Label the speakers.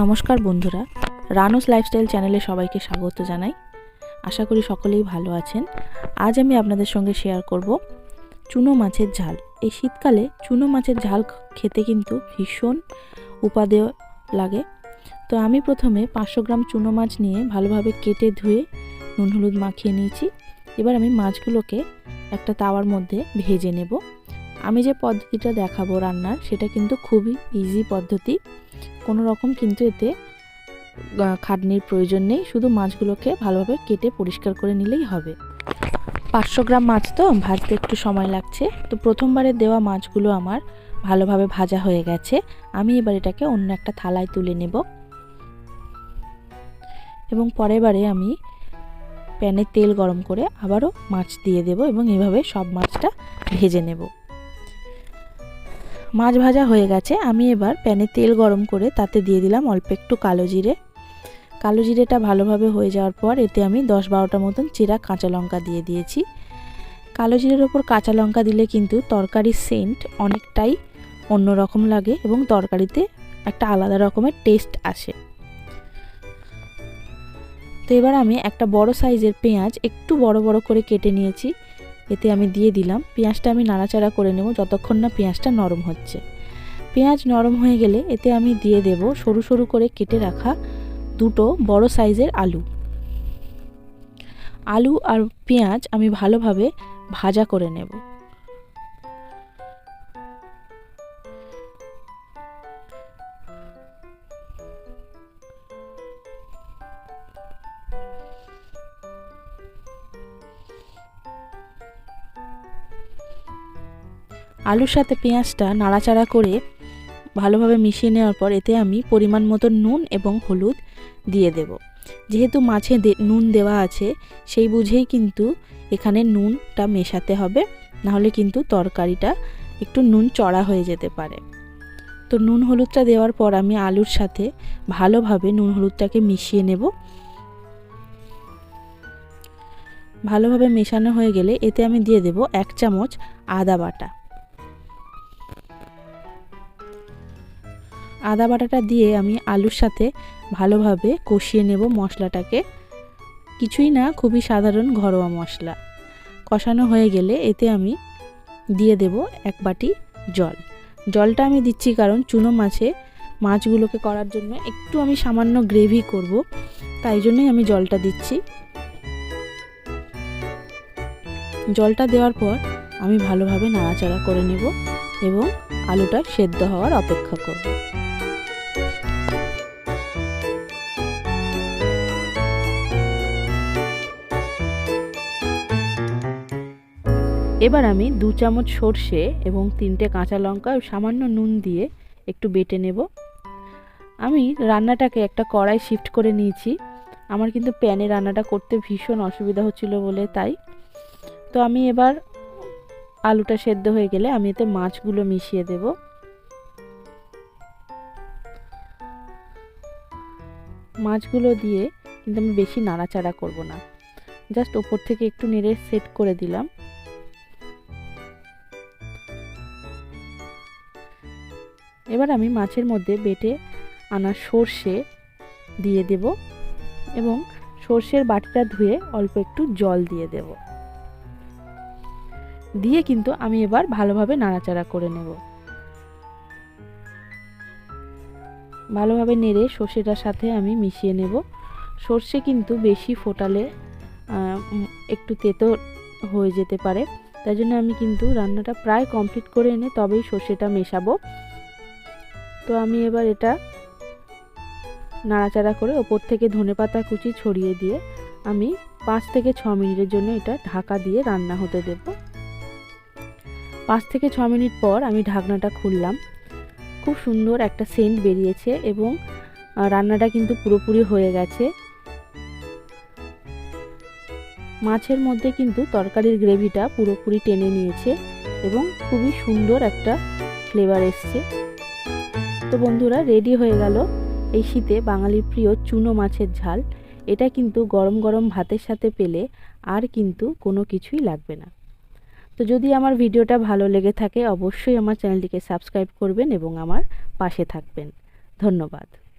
Speaker 1: নমস্কার বন্ধুরা, রানুস লাইফস্টাইল চ্যানেলে সবাইকে স্বাগত জানাই। আশা করি সকলেই ভালো আছেন। আজ আমি আপনাদের সঙ্গে শেয়ার করব চুনো মাছের ঝাল। এই শীতকালে চুনো মাছের ঝাল খেতে কিন্তু ভীষণ উপাদেয় লাগে। তো আমি প্রথমে পাঁচশো গ্রাম চুনো মাছ নিয়ে ভালোভাবে কেটে ধুয়ে নুন হলুদ মাখিয়ে নিয়েছি। এবার আমি মাছগুলোকে একটা তাওয়ার মধ্যে ভেজে নেব। আমি যে পদ্ধতিটা দেখাবো রান্নার, সেটা কিন্তু খুবই ইজি পদ্ধতি। কোনো রকম কিন্তু এতে খাটনির প্রয়োজন নেই, শুধু মাছগুলোকে ভালোভাবে কেটে পরিষ্কার করে নিলেই হবে। পাঁচশো গ্রাম মাছ তো, ভাজতে একটু সময় লাগছে। তো প্রথমবারে দেওয়া মাছগুলো আমার ভালোভাবে ভাজা হয়ে গেছে। আমি এবার এটাকে অন্য একটা থালায় তুলে নেব। এবং পরের বারে আমি প্যানে তেল গরম করে আবারও মাছ দিয়ে দেব এবং এভাবে সব মাছটা ভেজে নেব। মাছ ভাজা হয়ে গেছে। আমি এবার প্যানে তেল গরম করে তাতে দিয়ে দিলাম অল্প একটু কালো জিরে। কালো জিরেটা ভালোভাবে হয়ে যাওয়ার পর এতে আমি দশ বারোটা মতন চেরা কাঁচা লঙ্কা দিয়ে দিয়েছি। কালো জিরের ওপর কাঁচা লঙ্কা দিলে কিন্তু তরকারির সেন্ট অনেকটাই অন্যরকম লাগে এবং তরকারিতে একটা আলাদা রকমের টেস্ট আসে। তো এবার আমি একটা বড় সাইজের পেঁয়াজ একটু বড় বড় করে কেটে নিয়েছি। এতে আমি দিয়ে দিলাম। পেঁয়াজটা আমি নাড়াচাড়া করে নেব যতক্ষণ না পেঁয়াজটা নরম হচ্ছে। পেঁয়াজ নরম হয়ে গেলে এতে আমি দিয়ে দেব সরু সরু করে কেটে রাখা দুটো বড় সাইজের আলু। আলু আর পেঁয়াজ আমি ভালোভাবে ভাজা করে নেব। আলুর সাথে পেঁয়াজটা নাড়াচাড়া করে ভালোভাবে মিশিয়ে নেওয়ার পর এতে আমি পরিমাণ মতো নুন এবং হলুদ দিয়ে দেব। যেহেতু মাছে নুন দেওয়া আছে, সেই বুঝেই কিন্তু এখানে নুনটা মেশাতে হবে। নাহলে কিন্তু তরকারিটা একটু নুন চড়া হয়ে যেতে পারে। তো নুন হলুদটা দেওয়ার পর আমি আলুর সাথে ভালোভাবে নুন হলুদটাকে মিশিয়ে নেব। ভালোভাবে মেশানো হয়ে গেলে এতে আমি দিয়ে দেব এক চামচ আদা বাটা। আদা বাটাটা দিয়ে আমি আলুর সাথে ভালোভাবে কষিয়ে নেব মশলাটাকে। কিছুই না, খুবই সাধারণ ঘরোয়া মশলা। কষানো হয়ে গেলে এতে আমি দিয়ে দেব এক বাটি জল। জলটা আমি দিচ্ছি কারণ চুনো মাছে মাছগুলোকে করার জন্য একটু আমি সামান্য গ্রেভি করব, তাই জন্যই আমি জলটা দিচ্ছি। জলটা দেওয়ার পর আমি ভালোভাবে নাড়াচাড়া করে নেব এবং আলুটা সেদ্ধ হওয়ার অপেক্ষা করব। এবার আমি দু চামচ সর্ষে এবং তিনটে কাঁচা লঙ্কা সামান্য নুন দিয়ে একটু বেটে নেব। আমি রান্নাটাকে একটা কড়াই শিফট করে নিয়েছি। আমার কিন্তু প্যানে রান্নাটা করতে ভীষণ অসুবিধা হচ্ছিল বলে তাই। তো আমি এবার আলুটা সেদ্ধ হয়ে গেলে আমি এতে মাছগুলো মিশিয়ে দেব। মাছগুলো দিয়ে কিন্তু আমি বেশি নাড়াচাড়া করব না। জাস্ট ওপর থেকে একটু নেড়ে সেট করে দিলাম। এবার আমি মাছের মধ্যে বেটে আনা সর্ষে দিয়ে দেব এবং সর্ষের বাটিটা ধুয়ে অল্প একটু জল দিয়ে দেব। দিয়ে কিন্তু আমি এবার ভালোভাবে নাড়াচাড়া করে নেব। ভালোভাবে নেড়ে সর্ষেটার সাথে আমি মিশিয়ে নেব। সর্ষে কিন্তু বেশি ফোটালে একটু তেতো হয়ে যেতে পারে। তাই জন্য আমি কিন্তু রান্নাটা প্রায় কমপ্লিট করে এনে তবেই সর্ষেটা মেশাবো। তো আমি এবার এটা নাড়াচাড়া করে ওপর থেকে ধনেপাতা কুচি ছড়িয়ে দিয়ে আমি পাঁচ থেকে ছ মিনিটের জন্য এটা ঢাকা দিয়ে রান্না হতে দেব। পাঁচ থেকে ছ মিনিট পর আমি ঢাকনাটা খুললাম। খুব সুন্দর একটা সেন্ট বেরিয়েছে এবং রান্নাটা কিন্তু পুরোপুরি হয়ে গেছে। মাছের মধ্যে কিন্তু তরকারির গ্রেভিটা পুরোপুরি টেনে নিয়েছে এবং খুবই সুন্দর একটা ফ্লেভার এসছে। তো বন্ধুরা রেডি হয়ে গেল এই শীতে বাঙালির প্রিয় চুনো মাছের ঝাল। এটা কিন্তু গরম গরম ভাতের সাথে পেলে আর কিন্তু কোনো কিছুই লাগবে না। তো যদি আমার ভিডিওটা ভালো লেগে থাকে, অবশ্যই আমার চ্যানেলটিকে সাবস্ক্রাইব করবেন এবং আমার পাশে থাকবেন। ধন্যবাদ।